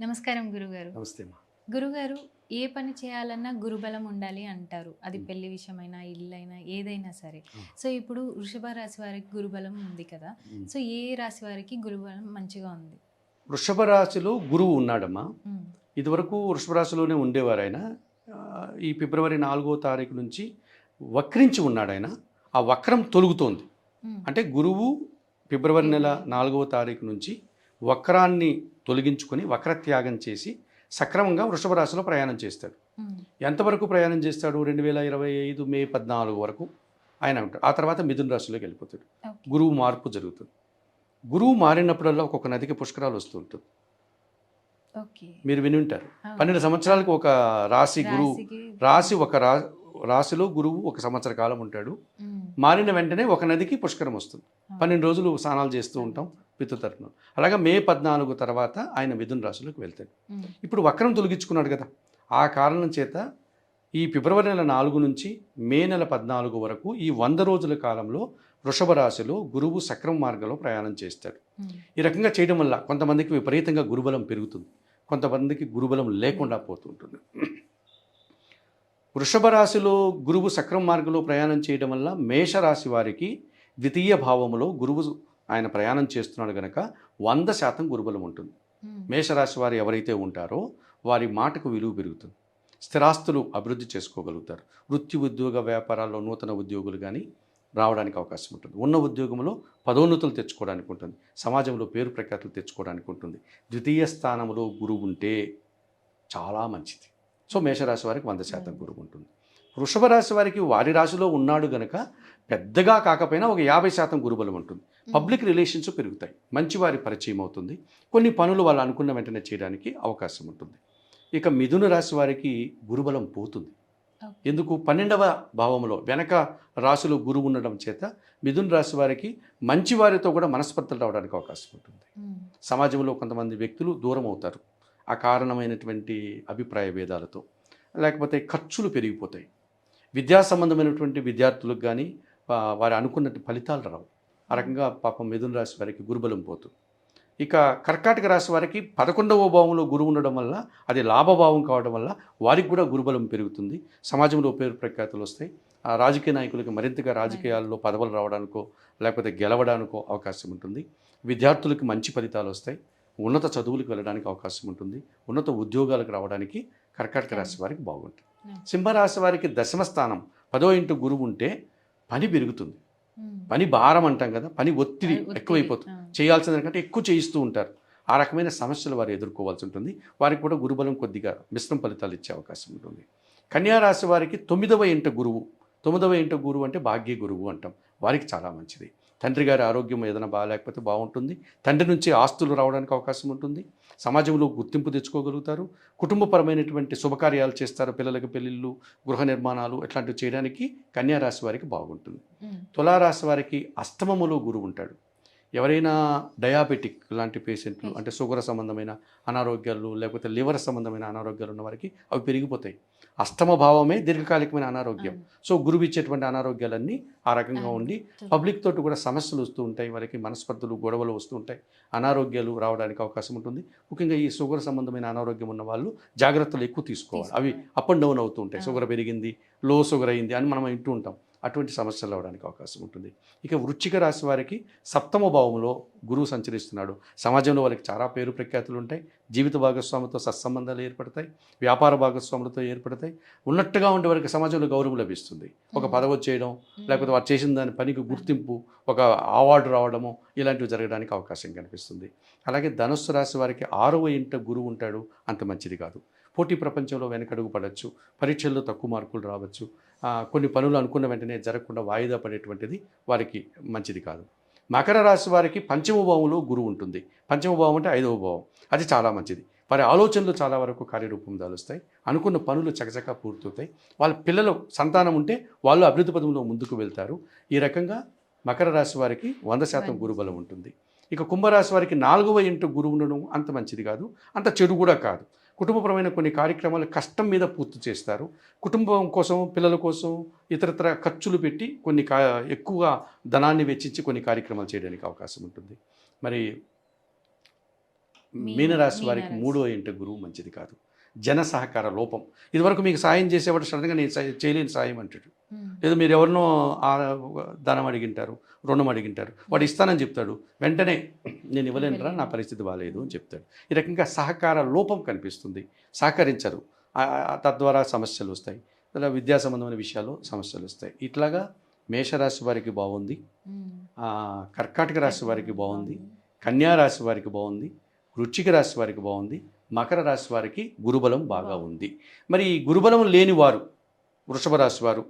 నమస్కారం గురుగారు. నమస్తే గురుగారు ఏ పని చేయాలన్నా గురుబలం ఉండాలి అంటారు. అది పెళ్ళి విషయమైనా ఇల్లైనా ఏదైనా సరే. సో ఇప్పుడు వృషభ రాశి వారికి గురుబలం ఉంది కదా. సో ఏ రాశి వారికి గురుబలం మంచిగా ఉంది? వృషభ రాశిలో గురువు ఉన్నాడమ్మా. ఇదివరకు వృషభ రాశిలోనే ఉండేవారు ఆయన ఈ ఫిబ్రవరి నాలుగో తారీఖు నుంచి వక్రించి ఉన్నాడు ఆయన ఆ వక్రం తొలుగుతోంది. అంటే గురువు ఫిబ్రవరి నెల నాలుగవ తారీఖు నుంచి వక్రాన్ని తొలగించుకొని వక్రత్యాగం చేసి సక్రమంగా వృషభ రాశిలో ప్రయాణం చేస్తాడు. ఎంతవరకు ప్రయాణం చేస్తాడు? రెండు వేల ఇరవై ఐదు మే పద్నాలుగు వరకు ఆయన ఉంటాడు. ఆ తర్వాత మిథున రాశిలోకి వెళ్ళిపోతాడు. గురువు మార్పు జరుగుతుంది. గురువు మారినప్పుడల్లా ఒక్కొక్క నదికి పుష్కరాలు వస్తూ ఉంటుంది. మీరు విని ఉంటారు. పన్నెండు సంవత్సరాలకు ఒక రాశి గురువు రాశి ఒక రా రాశిలో గురువు ఒక సంవత్సర కాలం ఉంటాడు. మారిన వెంటనే ఒక నదికి పుష్కరం వస్తుంది. పన్నెండు రోజులు స్నానాలు చేస్తూ ఉంటాం. పితృతరఫున అలాగా మే పద్నాలుగు తర్వాత ఆయన మిథున రాశిలోకి వెళ్తాడు. ఇప్పుడు వక్రం తొలగించుకున్నాడు కదా. ఆ కారణం చేత ఈ ఫిబ్రవరి నెల నాలుగు నుంచి మే నెల పద్నాలుగు వరకు ఈ వంద రోజుల కాలంలో వృషభ రాశిలో గురువు సక్రమ మార్గంలో ప్రయాణం చేస్తాడు. ఈ రకంగా చేయడం వల్ల కొంతమందికి విపరీతంగా గురుబలం పెరుగుతుంది. కొంతమందికి గురుబలం లేకుండా పోతుంటుంది. వృషభ రాశిలో గురువు సక్రమ మార్గంలో ప్రయాణం చేయడం వల్ల మేషరాశి వారికి ద్వితీయ భావములో గురువు ఆయన ప్రయాణం చేస్తున్నాడు గనక వంద శాతం గురుబలం ఉంటుంది. మేషరాశి వారు ఎవరైతే ఉంటారో వారి మాటకు విలువ పెరుగుతుంది. స్థిరాస్తులు అభివృద్ధి చేసుకోగలుగుతారు. వృత్తి ఉద్యోగ వ్యాపారాల్లో నూతన ఉద్యోగులు కానీ రావడానికి అవకాశం ఉంటుంది. ఉన్న ఉద్యోగంలో పదోన్నతులు తెచ్చుకోవడానికి ఉంటుంది. సమాజంలో పేరు ప్రఖ్యాతులు తెచ్చుకోవడానికి ఉంటుంది. ద్వితీయ స్థానంలో గురువు ఉంటే చాలా మంచిది. సో మేషరాశి వారికి వంద శాతం గురువు ఉంటుంది. వృషభ రాశి వారికి వారి రాశిలో ఉన్నాడు గనక పెద్దగా కాకపోయినా ఒక యాభై శాతం గురుబలం ఉంటుంది. పబ్లిక్ రిలేషన్స్ పెరుగుతాయి. మంచి వారి పరిచయం అవుతుంది. కొన్ని పనులు వాళ్ళు అనుకున్న వెంటనే చేయడానికి అవకాశం ఉంటుంది. ఇక మిథున రాశి వారికి గురుబలం పోతుంది. ఎందుకు? పన్నెండవ భావంలో వెనక రాశిలో గురువు ఉండడం చేత మిథున రాశి వారికి మంచి వారితో కూడా మనస్పర్ధలు రావడానికి అవకాశం ఉంటుంది. సమాజంలో కొంతమంది వ్యక్తులు దూరం అవుతారు. ఆ కారణమైనటువంటి అభిప్రాయ భేదాలతో. లేకపోతే ఖర్చులు పెరిగిపోతాయి. విద్యా సంబంధమైనటువంటి విద్యార్థులకు కానీ వారు అనుకున్నట్టు ఫలితాలు రావు. ఆ రకంగా పాపం మిథున రాశి వారికి గురుబలం పోతుంది. ఇక కర్కాటక రాశి వారికి పదకొండవ భావంలో గురువు ఉండడం వల్ల అది లాభభావం కావడం వల్ల వారికి కూడా గురుబలం పెరుగుతుంది. సమాజంలో పేరు ప్రఖ్యాతులు వస్తాయి. ఆ రాజకీయ నాయకులకి మరింతగా రాజకీయాల్లో పదవులు రావడానికో లేకపోతే గెలవడానికో అవకాశం ఉంటుంది. విద్యార్థులకు మంచి ఫలితాలు వస్తాయి. ఉన్నత చదువులకు వెళ్ళడానికి అవకాశం ఉంటుంది. ఉన్నత ఉద్యోగాలకు రావడానికి కర్కాటక రాశి వారికి బాగుంటుంది. సింహరాశి వారికి దశమ స్థానం. పదో ఇంటూ గురువు ఉంటే పని పెరుగుతుంది. పని భారం అంటాం కదా పని ఒత్తిడి ఎక్కువైపోతుంది. చేయాల్సిన దానికంటే ఎక్కువ చేయిస్తూ ఉంటారు. ఆ రకమైన సమస్యలు వారు ఎదుర్కోవాల్సి ఉంటుంది. వారికి కూడా గురుబలం కొద్దిగా మిశ్రమ ఫలితాలు ఇచ్చే అవకాశం ఉంటుంది. కన్యా రాశి వారికి తొమ్మిదవ ఇంట గురువు తొమ్మిదవ ఇంట గురువు అంటే భాగ్య గురువు అంటాం. వారికి చాలా మంచిది. తండ్రి గారి ఆరోగ్యం ఏదైనా బాగాలేకపోతే బాగుంటుంది. తండ్రి నుంచి ఆస్తులు రావడానికి అవకాశం ఉంటుంది. సమాజంలో గుర్తింపు తెచ్చుకోగలుగుతారు. కుటుంబపరమైనటువంటి శుభకార్యాలు చేస్తారు. పిల్లలకి పెళ్ళిళ్ళు గృహ నిర్మాణాలు ఇట్లాంటివి చేయడానికి కన్యా రాశి వారికి బాగుంటుంది. తులారాశి వారికి అష్టమములో గురువు ఉంటాడు. ఎవరైనా డయాబెటిక్ లాంటి పేషెంట్లు అంటే షుగర్ సంబంధమైన అనారోగ్యాలు లేకపోతే లివర్ సంబంధమైన అనారోగ్యాలు ఉన్న వారికి అవి పెరిగిపోతాయి. అష్టమ భావమే దీర్ఘకాలికమైన అనారోగ్యం. సో గురువు ఇచ్చేటువంటి అనారోగ్యాలన్నీ ఆ రకంగా. ఉండి పబ్లిక్ తోటి కూడా సమస్యలు వస్తూ ఉంటాయి. వారికి మనస్పర్ధలు గొడవలు వస్తూ ఉంటాయి. అనారోగ్యాలు రావడానికి అవకాశం ఉంటుంది. ముఖ్యంగా ఈ షుగర్ సంబంధమైన అనారోగ్యం ఉన్న వాళ్ళు జాగ్రత్తలు ఎక్కువ తీసుకోవాలి. అవి అప్ అండ్ డౌన్ అవుతూ ఉంటాయి. షుగర్ పెరిగింది లో షుగర్ అయింది అని మనం వింటూ ఉంటాం. అటువంటి సమస్యలు రావడానికి అవకాశం ఉంటుంది. ఇక వృశ్చిక రాశి వారికి సప్తమ భావంలో గురువు సంచరిస్తున్నాడు. సమాజంలో వాళ్ళకి చాలా పేరు ప్రఖ్యాతులు ఉంటాయి. జీవిత భాగస్వామితో సత్సంబంధాలు ఏర్పడతాయి. వ్యాపార భాగస్వాములతో ఏర్పడతాయి. ఉన్నట్టుగా ఉండే వారికి సమాజంలో గౌరవం లభిస్తుంది. ఒక. పదవి చేయడం లేకపోతే వారు చేసిన దాని పనికి గుర్తింపు ఒక అవార్డు రావడము ఇలాంటివి జరగడానికి అవకాశం కనిపిస్తుంది. అలాగే ధనుస్సు రాశి వారికి ఆరవ ఇంట గురువు ఉంటాడు. అంత మంచిది కాదు. పోటీ ప్రపంచంలో వెనకడుగు పడవచ్చు పరీక్షల్లో తక్కువ మార్కులు రావచ్చు. కొన్ని పనులు అనుకున్న వెంటనే జరగకుండా వాయిదా పడేటువంటిది వారికి మంచిది కాదు. మకర రాశి వారికి పంచమ భావంలో గురువు ఉంటుంది. పంచమ భావం అంటే ఐదవ భావం. అది చాలా మంచిది. వారి ఆలోచనలు చాలా వరకు కార్యరూపం దాలుస్తాయి. అనుకున్న పనులు చకచకా పూర్తవుతాయి. వాళ్ళ పిల్లలు సంతానం ఉంటే వాళ్ళు అభివృద్ధి పదంలో ముందుకు వెళ్తారు. ఈ రకంగా మకర రాశి వారికి వంద శాతం. గురుబలం ఉంటుంది. ఇక కుంభరాశి వారికి నాలుగవ ఇంట గురువు ఉండడం అంత మంచిది కాదు. అంత చెడు కూడా కాదు. కుటుంబపరమైన కొన్ని కార్యక్రమాలు కష్టం మీద పూర్తి చేస్తారు. కుటుంబం కోసం పిల్లల కోసం ఇతరత్ర ఖర్చులు పెట్టి కొన్ని కా ఎక్కువగా ధనాన్ని వెచ్చించి కొన్ని కార్యక్రమాలు చేయడానికి అవకాశం ఉంటుంది. మరి మీన- మీనరాశి వారికి. మూడో ఇంట గురువు మంచిది కాదు. జన సహకార లోపం. ఇదివరకు మీకు సాయం చేసేవాడు సడన్గా నేను చేయలేని సాయం అంటాడు. లేదా మీరు ఎవరినో ఆ ధనం అడిగింటారు రుణం అడిగింటారు వాడు ఇస్తానని చెప్తాడు వెంటనే నేను ఇవ్వలేనురా నా పరిస్థితి బాగాలేదు అని చెప్తాడు. ఈ రకంగా సహకార లోపం కనిపిస్తుంది. సహకరించరు. తద్వారా సమస్యలు వస్తాయి. ఇలా విద్యా సంబంధమైన విషయాల్లో సమస్యలు వస్తాయి. ఇట్లాగా మేషరాశి వారికి బాగుంది. కర్కాటక రాశి వారికి బాగుంది. కన్యా రాశి వారికి బాగుంది. వృశ్చిక రాశి వారికి బాగుంది. మకర రాశి వారికి గురుబలం బాగా ఉంది. మరి ఈ గురుబలం లేని వారు వృషభ రాశి వారు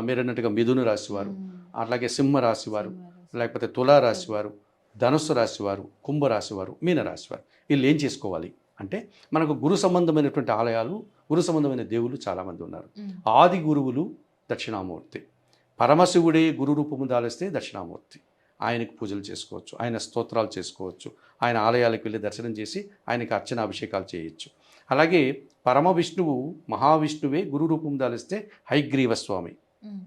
మీరు అన్నట్టుగా మిథున రాశి వారు అట్లాగే సింహ రాశి వారు. లేకపోతే తులా రాశి వారు ధనుస్సు రాశి వారు కుంభరాశి వారు మీనరాశి వారు వీళ్ళు ఏం చేసుకోవాలి? అంటే మనకు గురు సంబంధమైనటువంటి ఆలయాలు గురు సంబంధమైన దేవుళ్ళు చాలామంది ఉన్నారు. ఆది గురువులు దక్షిణామూర్తి. పరమశివుడే గురు రూపము దాలిస్తే దక్షిణామూర్తి. ఆయనకు పూజలు చేసుకోవచ్చు ఆయన స్తోత్రాలు చేసుకోవచ్చు ఆయన ఆలయాలకు వెళ్ళి దర్శనం చేసి ఆయనకి అర్చన అభిషేకాలు చేయొచ్చు. అలాగే పరమ విష్ణువు మహావిష్ణువే గురు రూపం దాలిస్తే హైగ్రీవ స్వామి.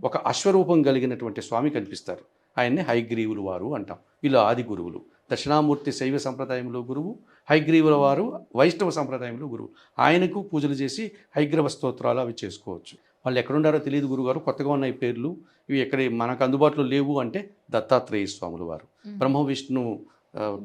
ఒక అశ్వరూపం కలిగినటువంటి స్వామి కనిపిస్తారు. ఆయన్ని హైగ్రీవులు వారు అంటాం. వీళ్ళు ఆది గురువులు. దక్షిణామూర్తి శైవ సంప్రదాయంలో గురువు హైగ్రీవుల వారు వైష్ణవ సంప్రదాయంలో గురువు. ఆయనకు పూజలు చేసి హైగ్రవ స్తోత్రాలు అవి చేసుకోవచ్చు. వాళ్ళు ఎక్కడుండారో తెలియదు గురుగారు కొత్తగా ఉన్నాయి పేర్లు. ఇవి ఎక్కడ మనకు అందుబాటులో లేవు అంటే దత్తాత్రేయ స్వాములు వారు. బ్రహ్మ విష్ణు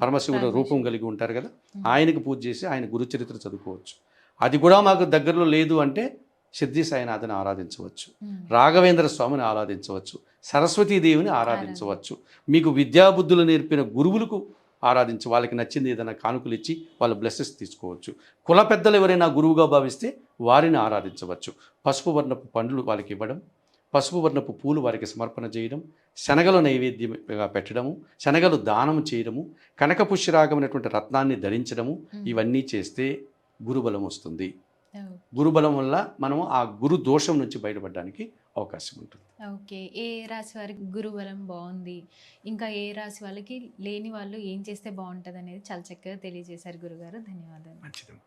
పరమశివుడు. రూపం కలిగి ఉంటారు కదా. ఆయనకు పూజ చేసి ఆయన గురు చరిత్ర చదువుకోవచ్చు. అది కూడా మాకు దగ్గరలో లేదు అంటే సిద్ధి సాయినాథని ఆరాధించవచ్చు. రాఘవేంద్ర స్వామిని ఆరాధించవచ్చు. సరస్వతీదేవిని ఆరాధించవచ్చు. మీకు విద్యాబుద్ధులు నేర్పిన గురువులకు ఆరాధించి వాళ్ళకి నచ్చింది ఏదైనా కానుకలు ఇచ్చి వాళ్ళ బ్లెస్సెస్ తీసుకోవచ్చు. కుల పెద్దలు ఎవరైనా గురువుగా భావిస్తే వారిని ఆరాధించవచ్చు. పసుపు వర్ణపు పండ్లు వాళ్ళకి ఇవ్వడం పసుపు వర్ణపు పూలు వారికి సమర్పణ చేయడం శనగలు నైవేద్యంగా పెట్టడము శనగలు దానం చేయడము కనక పుష్యరాగమైనటువంటి రత్నాన్ని ధరించడము. ఇవన్నీ చేస్తే గురుబలం వస్తుంది. గురుబలం వల్ల మనము ఆ గురు దోషం నుంచి బయటపడడానికి అవకాశం ఉంటుంది. ఓకే ఏ రాశి వారికి గురుబలం బాగుంది? ఇంకా ఏ రాశి వాళ్ళకి లేని వాళ్ళు ఏం చేస్తే బాగుంటుంది అనేది చాలా చక్కగా తెలియజేశారు గురుగారు. ధన్యవాదాలు. మంచిదమ్మా